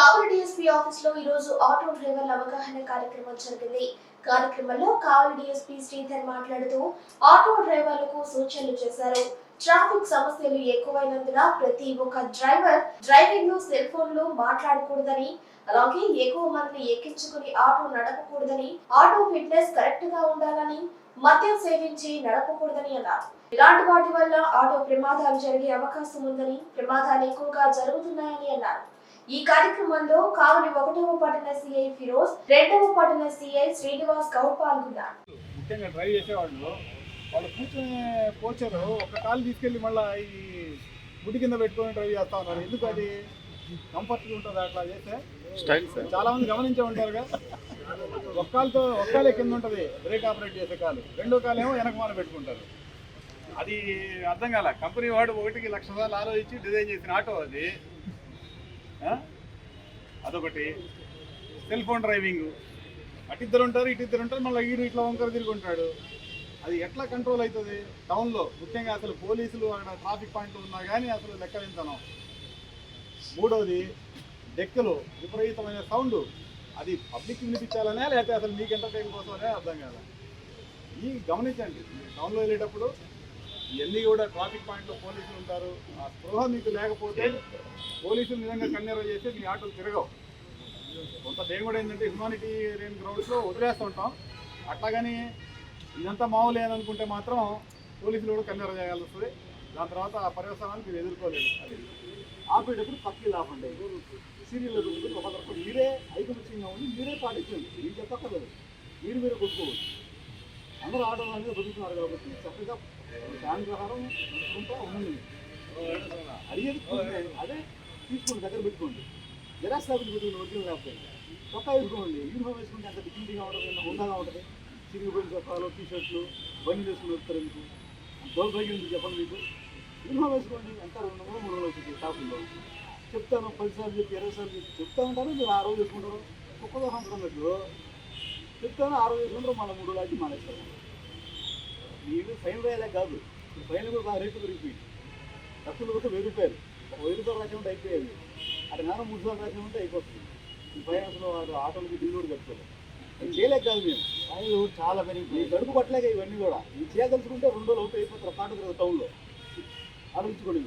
కావలి DSP ఆఫీస్లో ఈ రోజు ఆటో డ్రైవర్ల అవగాహన కార్యక్రమం జరిగింది. కార్యక్రమంలో కావలి డిఎస్పీ శ్రీధర్ మాట్లాడుతూ ఆటో డ్రైవర్లకు సూచనలు చేశారు. ట్రాఫిక్ సమస్యలు ఎక్కువైనందున ప్రతి ఒక్క డ్రైవర్ డ్రైవింగ్లో సెల్ ఫోన్లో మాట్లాడకూడదని అలాగే ఎక్కువ మందిని ఎక్కించుకుని ఆటో నడపకూడదని ఆటో ఫిట్నెస్ కరెక్ట్గా ఉండాలని మద్యం సేవించి నడపకూడదని అన్నారు. ఇలాంటి వాటి వల్ల ఆటో ప్రమాదాలు జరిగే అవకాశం ఉందని ప్రమాదాలు ఎక్కువగా జరుగుతున్నాయని అన్నారు. ఈ కార్యక్రమంలో కావలి ఒకటవ పట్టణ సిఐ ఫిరోజ్ రెండవ పట్టణ సిఐ శ్రీనివాస్ గౌడ్ పాల్గొన్నారు ముఖ్యంగా డ్రైవ్ చేసేవాళ్ళు. వాళ్ళు కూర్చునే కోచరు ఒక కాలు తీసుకెళ్ళి మళ్ళీ ఈ గుడి కింద పెట్టుకొని డ్రైవ్ చేస్తా ఉన్నారు. ఎందుకు అది? కంఫర్ట్గా ఉంటుంది అట్లా చేస్తే? Style sir. చాలా మంది గమనించే ఉంటారుగా. ఒక కాలుతో ఒక కాలే కింద ఉంటుంది. బ్రేక్ ఆపరేట్ చేసే కాలు. రెండో కాలు ఏమో వెనక మాల పెట్టుకుంటారు. అది అర్థం కాల. కంపెనీ వాడు ఒకటికి లక్ష సార్లు ఆలోచించి డిజైన్ చేసిన ఆటో అది? అదొకటి. సెల్ ఫోన్ డ్రైవింగ్ అటు ఇద్దరు ఉంటారు ఇటు ఇద్దరు ఉంటారు మళ్ళీ ఈడు ఇట్లా వంకర తిరిగి ఉంటాడు అది ఎట్లా కంట్రోల్ అవుతుంది టౌన్లో ముఖ్యంగా అసలు పోలీసులు అక్కడ ట్రాఫిక్ పాయింట్లు ఉన్నా కానీ అసలు లెక్కలించను మూడోది డెక్కలు విపరీతమైన సౌండ్ అది పబ్లిక్ వినిపించాలనే లేకపోతే అసలు మీకు ఎంటర్టైన్ కోసమనే అర్థం కాదు ఈ గమనించండి. టౌన్లో వెళ్ళేటప్పుడు ఇవన్నీ కూడా ట్రాఫిక్ పాయింట్లో పోలీసులు ఉంటారు. ఆ స్పృహ మీకు లేకపోతే పోలీసులు నిజంగా కన్నెర చేసి మీ ఆటోలు తిరగవు. కొంత మేము కూడా ఏంటంటే హ్యుమానిటీ రేన్ గ్రౌండ్స్లో వదిలేస్తూ ఉంటాం. అట్లాగని ఇదంతా మామూలేదనుకుంటే అని అనుకుంటే మాత్రం పోలీసులు కూడా కన్నెర చేయాల్సి వస్తుంది. దాని తర్వాత ఆ పర్యవసానాలు మీరు ఎదుర్కోలేదు. అది ఆపేటప్పుడు పక్కకి లాపండి. సీరియల్లో దొరుకుతుంది ఒక తరపు మీరే ఐకమత్యంగా ఉండి మీరే పాటించండి. మీరు చెప్పక్కర్లేదు. మీరు మీరే కొట్టుకోవచ్చు. అందరూ ఆటో అనేది బతుకుతున్నారు కాబట్టి చక్కగా దాని ప్రకారం నడుచుకుంటా ఉండండి అడిగేది కొద్దిగా అదే తీసుకోండి దగ్గర పెట్టుకోండి జిరాక్స్ కాపీలు పెట్టుకోండి ఒరిజినల్ లేకపోతే చొక్కా వేసుకోండి యూనిఫామ్ వేసుకుంటే అంత డిగ్నిటీగా ఉంటుంది ఎంత హుందాగా ఉంటుంది చిరిగిపోయిన చొక్కాలు టీ షర్ట్లు బండి వేసుకుని వస్తారు మీకు దౌర్భాగ్యం ఉంది చెప్పండి మీకు యూనిఫామ్ వేసుకోండి ఎంత రెండు వందలు మూడు వందలు వచ్చింది షాపుల్లో చెప్తాను పదిసార్లు చెప్పి ఇరవై సార్లు చెప్పి చెప్తా ఉంటారు మీరు ఆ రోజు వేసుకుంటారు ఒక్కదో సంవత్సరం పెట్టు చెప్తాను ఆ రోజు వేసుకుంటారు మళ్ళీ మూడు లాంటి మానేస్తారు వీళ్ళు ఫైన్ వేయలేక కాదు. ఫైన్ కూడా రేట్లు పెరిగిపోయింది. ఖర్చులు కూడా వెయ్యి రూపాయలు వెయ్యి రూపాయలు రాసే ఉంటే అయిపోయేది. అటు నాన్న మూడు సార్లు రాసే ఉంటే అయిపోతుంది. ఈ ఫైనాన్స్లో వాడు ఆటోలకి బిల్లు కూడా కట్టుకోలేదు. అది చేయలేక కాదు మేము. ఫైన్లు చాలా పెరిగిపోయి గడుపు పట్టలేక ఇవన్నీ కూడా. ఇవి చేయదలుచుకుంటే రెండు రోజులు అవుతాయి అయిపోతారు పాట టౌన్లో. ఆలోచించుకోండి.